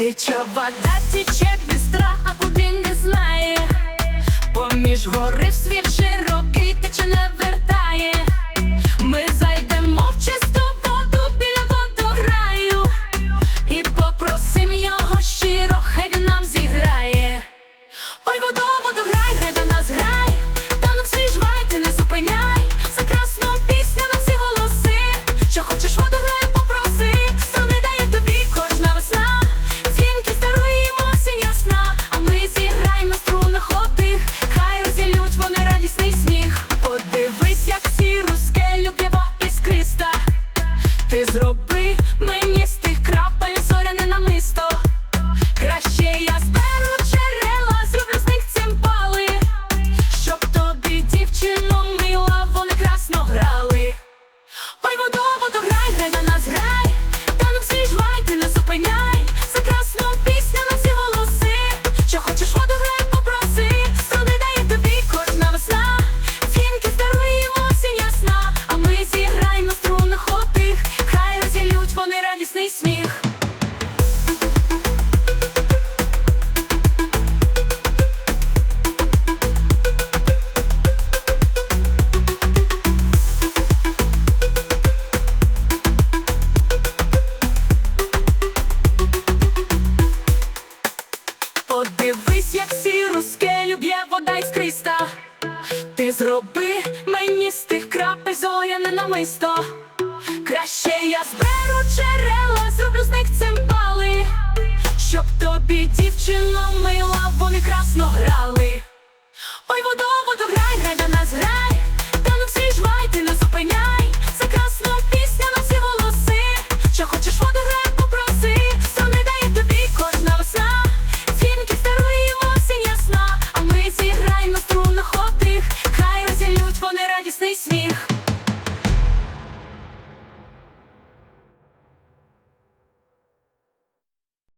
Тече вода, тече бістра, а куди не знає. Поміж гори в світ широкий Ти зроби радісний сміх. Подивись, як сіру скелю б'є вода іскриста Ти зроби мені з тих крапель зоряне намисто Краще я зберу джерела, зроблю з них цимбали. Щоб тобі, дівчино, мила, вони красно грали. Ой, водо, водограй, грай на нас грай. Та не всі жвай, ти не зупиняй. За красну пісню на всі голоси. Що хочеш